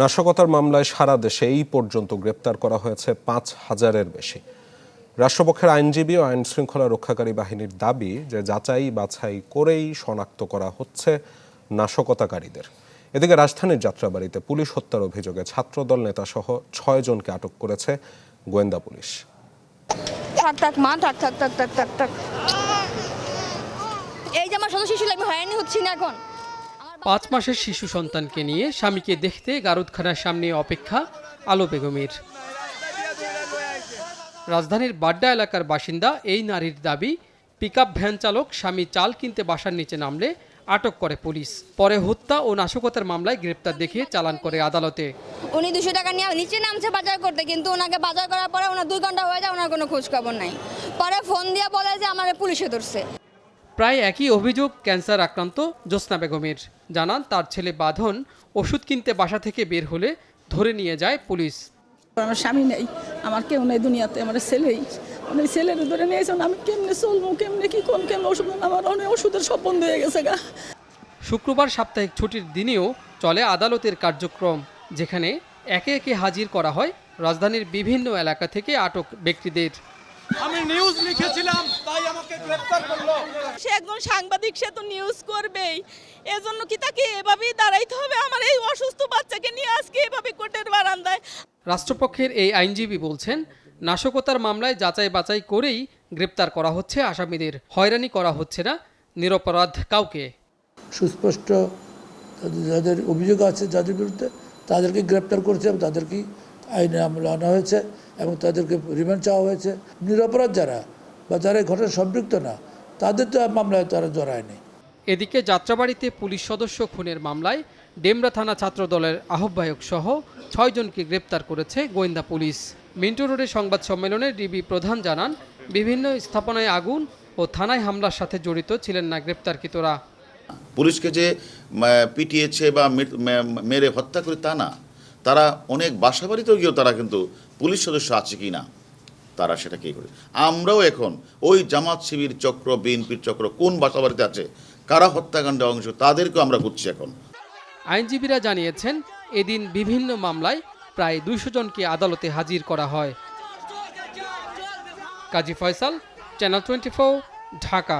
নাশকতার মামলায় সারা দেশে এই পর্যন্ত গ্রেপ্তার করা হয়েছে পাঁচ হাজারের বেশি। রাষ্ট্রপক্ষের আইনজীবী ও আইন শৃঙ্খলা রক্ষাকারী বাহিনীর দাবি যে যাচাই বাছাই করেই শনাক্ত করা হচ্ছে নাশকতাকারীদের। এদিকে রাজধানীর যাত্রাবাড়িতে পুলিশ হত্যার অভিযোগে ছাত্রদল নেতাসহ ছয় জনকে আটক করেছে গোয়েন্দা পুলিশ। এই যে আমার শিশু আমি হয়রানি হচ্ছি না এখন। পাঁচ মাসের শিশু সন্তানকে নিয়ে স্বামীকে দেখতে গারুদখানার সামনে অপেক্ষা আলো বেগমের। রাজধানীর বাড্ডা এলাকার বাসিন্দা এই নারীর দাবি, পিকআপ ভ্যান চালক স্বামী চাল কিনতে বাসার নিচে নামলে আটক করে পুলিশ। পরে হত্যা ও নাশকতার মামলায় গ্রেপ্তার দেখিয়ে চালান করে আদালতে। উনি দুশো টাকা নিয়ে নিচে নামছে বাজার করতে, কিন্তু ওনাকে বাজার করার পরে ওনার দুই ঘণ্টা হয়ে যায়, ওনার কোনো খোঁজ খবর নাই। পরে ফোন দিয়ে বলে যে আমার পুলিশে ধরছে। প্রায় একই অভিযোগ ক্যান্সার আক্রান্ত জ্যোৎস্না বেগমের। জানান তার ছেলে বাঁধন ওষুধ কিনতে বাসা থেকে বের হলে ধরে নিয়ে যায় পুলিশ। আমার স্বামী নেই আমার কেউ নেই দুনিয়াতে আমার ছেলেই অনেক ছেলের ধরে নিয়েছেন আমি কেমনে চলবো কেমনে কি কোন কেমন ওষুধ আমার অনেক ওষুধের সব বন্ধ হয়ে গেছে গা। শুক্রবার সাপ্তাহিক ছুটির দিনেও চলে আদালতের কার্যক্রম যেখানে একে একে হাজির করা হয় রাজধানীর বিভিন্ন এলাকা থেকে আটক ব্যক্তিদের। আমি নিউজ লিখেছিলাম তাই আমাকে গ্রেফতার করল। সে একজন সাংবাদিক সে তো নিউজ করবেই। এজন্য কি তাকে এভাবেই দাঁড়াইতে হবে? আমার এই অসুস্থ বাচ্চাকে নিয়ে আজকে এভাবে কোর্টের বারান্দায় রাষ্ট্রপক্ষের এই আইনজীবী বলছেন নাশকতার মামলায় যাচাই বাছাই করেই গ্রেপ্তার করা হচ্ছে আসামিদের। হয়রানি করা হচ্ছে না নিরপরাধ কাউকে। সুস্পষ্ট যাদের অভিযোগ আছে যাদের বিরুদ্ধে তাদেরকে গ্রেপ্তার করেছে এবং তাদেরকে আইনে আমলে আনা হয়েছে এবং তাদেরকে রিমান্ড চাওয়া হয়েছে। নিরপরাধ যারা বা যারা এই ঘটনায় সম্পৃক্ত না তাদের তো মামলায় তারা জড়ায়নি। এদিকে যাত্রাবাড়িতে পুলিশ সদস্য খুনের মামলায় ডেমরা থানা ছাত্রদলের আহ্বায়ক সহ ছয়জনকে গ্রেপ্তার করেছে গোয়েন্দা পুলিশ। মিন্টু রোডে সংবাদ সম্মেলনে ডিবি প্রধান জানান বিভিন্ন স্থাপনায় আগুন ও থানায় হামলার সাথে জড়িত ছিলেন না গ্রেপ্তারকৃতরা। পুলিশকে যে পিটিয়েছে বা মেরে হত্যা করে তা না। তারা অনেক বাসা বাড়িতেও গিয়েও তারা কিন্তু পুলিশ সদস্য আছে কি না, তারা সেটা কি করে? আমরাও এখন ওই জামাত শিবির চক্র, বিএনপির চক্র, কোন বাসা বাড়িতে আছে, কারা হত্যাকাণ্ডে অংশ, তাদেরকেও আমরা খুঁজছি এখন। আইনজীবীরা জানিয়েছেন, এদিন বিভিন্ন মামলায় প্রায় দুইশো জনকে আদালতে হাজির করা হয়। Kazi Faisal, channel twenty Dhaka.